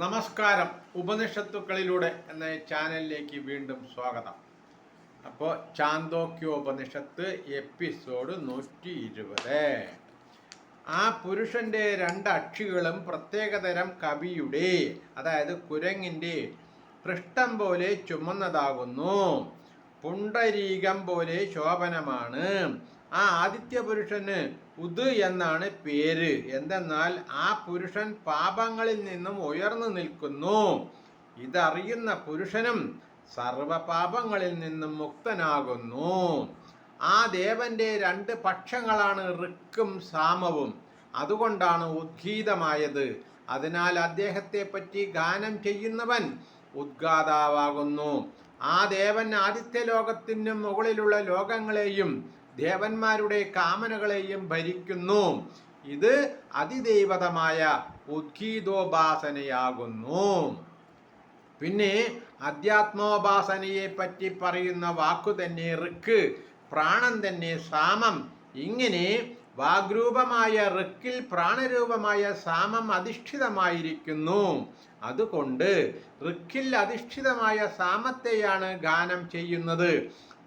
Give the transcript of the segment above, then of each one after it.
നമസ്കാരം ഉപനിഷത്തുക്കളിലൂടെ എന്ന ചാനലിലേക്ക് വീണ്ടും സ്വാഗതം. അപ്പോൾ ചാന്തോക്യോപനിഷത്ത് എപ്പിസോഡ് നൂറ്റി ഇരുപത് ആ പുരുഷന്റെ രണ്ട് അക്ഷികളും പ്രത്യേകതരം കവിയുടെ അതായത് കുരങ്ങിന്റെ പൃഷ്ഠം പോലെ ചുമന്നതാകുന്നു. പുണ്ടരീകം പോലെ ശോഭനമാണ്. ആ ആദിത്യ പുരുഷന് ഉദ് എന്നാണ് പേര്. എന്തെന്നാൽ ആ പുരുഷൻ പാപങ്ങളിൽ നിന്നും ഉയർന്നു നിൽക്കുന്നു. ഇതറിയുന്ന പുരുഷനും സർവപാപങ്ങളിൽ നിന്നും മുക്തനാകുന്നു. ആ ദേവന്റെ രണ്ട് പക്ഷങ്ങളാണ് ഋക്കും സാമവും. അതുകൊണ്ടാണ് ഉദ്ഗീതമായത്. അതിനാൽ അദ്ദേഹത്തെ പറ്റി ഗാനം ചെയ്യുന്നവൻ ഉദ്ഗാതാവാകുന്നു. ആ ദേവൻ ആദിത്യ ലോകത്തിനും മുകളിലുള്ള ലോകങ്ങളെയും ദേവന്മാരുടെ കാമനകളെയും ഭരിക്കുന്നു. ഇത് അതിദൈവതമായ ഉദ്ഗീതോപാസനയാകുന്നു. പിന്നെ അധ്യാത്മോപാസനയെ പറ്റി പറയുന്ന വാക്കു തന്നെ ഋക്ക് പ്രാണൻ തന്നെ സാമം. ഇങ്ങനെ വാഗ്രൂപമായ ഋക്കിൽ പ്രാണരൂപമായ സാമം അധിഷ്ഠിതമായിരിക്കുന്നു. അതുകൊണ്ട് ഋക്കിൽ അധിഷ്ഠിതമായ സാമത്തെയാണ് ഗാനം ചെയ്യുന്നത്.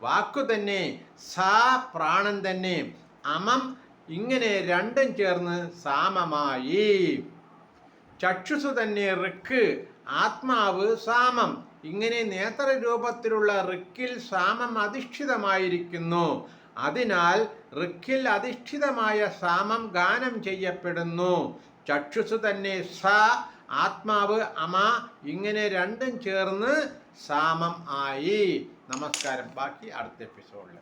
വാക്കു തന്നെ സാ പ്രാണൻ തന്നെ അമം ഇങ്ങനെ രണ്ടും ചേർന്ന് സാമമായി. ചക്ഷുസു തന്നെ ഋക്ക് ആത്മാവ് സാമം. ഇങ്ങനെ നേത്രരൂപത്തിലുള്ള ഋക്കിൽ സാമം അധിഷ്ഠിതമായിരിക്കുന്നു. അതിനാൽ ഋക്കിൽ അധിഷ്ഠിതമായ സാമം ഗാനം ചെയ്യപ്പെടുന്നു. ചക്ഷുസു തന്നെ സ ആത്മാവ് അമ ഇങ്ങനെ രണ്ടും ചേർന്ന് സാമം ആയി. നമസ്കാരം. ബാക്കി അടുത്ത എപ്പിസോഡിൽ